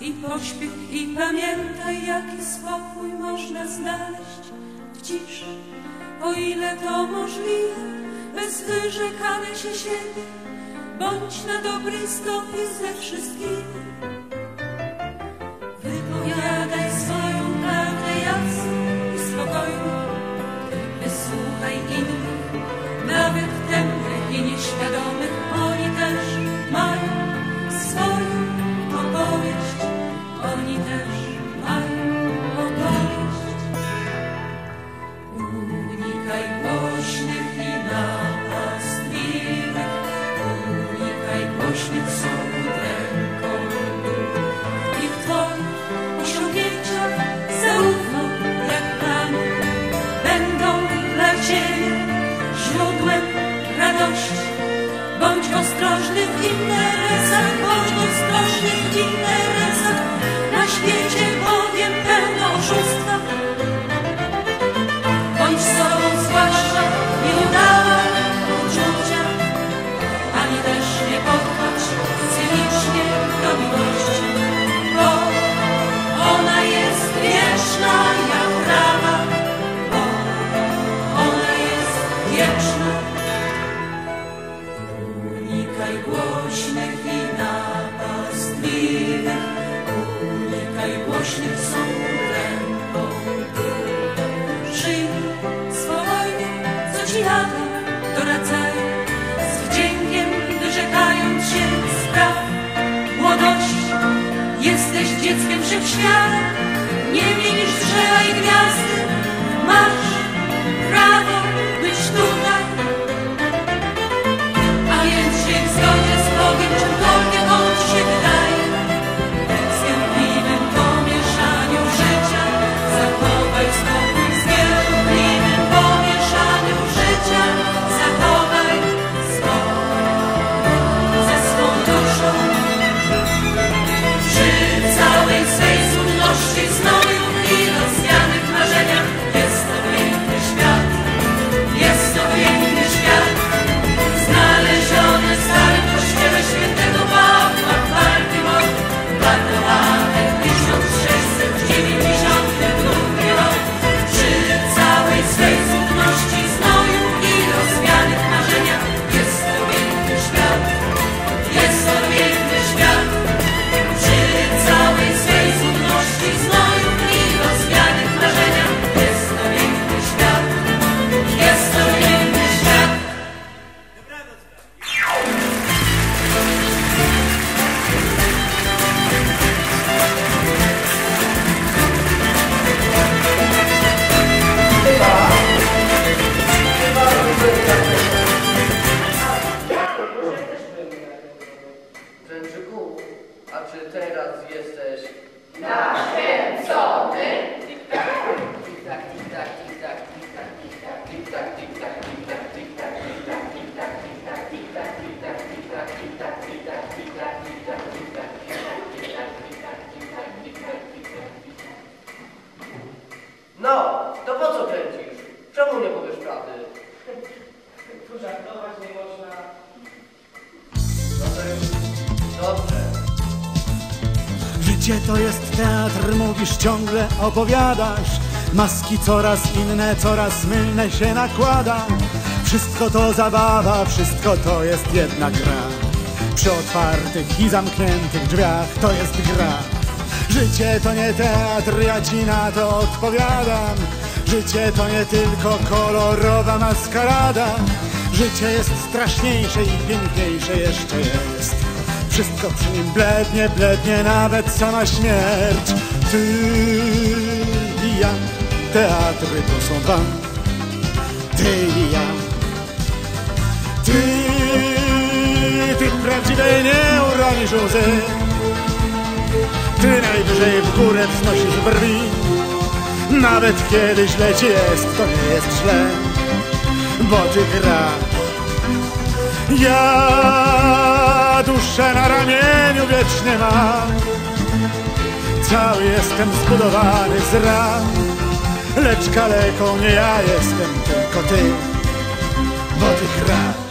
i pośpiech i pamiętaj, jaki spokój można znaleźć w ciszy, o ile to możliwe, bez wyrzekania się siebie, bądź na dobrej stopie ze wszystkimi. Wypowiadaj Unikaj i napastliwych, unikaj głośnych słów ręką. Przyjmij spokojnie, co ci lata doradzają, z wdziękiem wyrzekając się spraw młodości. Jesteś dzieckiem wszechświata, czy teraz jesteś... Nakręcony. Życie to jest teatr, mówisz ciągle, opowiadasz? Maski coraz inne, coraz mylne się nakłada. Wszystko to zabawa, wszystko to jest jedna gra. Przy otwartych i zamkniętych drzwiach to jest gra. Życie to nie teatr, ja ci na to odpowiadam. Życie to nie tylko kolorowa maskarada. Życie jest straszniejsze i piękniejsze jeszcze jest wszystko przy nim blednie, blednie nawet sama śmierć. Ty i ja, teatry to są dwa. Ty i ja. Ty, ty prawdziwej nie uronisz łzy. Ty najwyżej w górę wznosisz brwi. Nawet kiedy źle ci jest, to nie jest źle, bo ty grasz. Ja duszę na ramieniu wiecznie mam Cały jestem zbudowany z ram Lecz kaleką nie ja jestem, tylko ty Bo ty grasz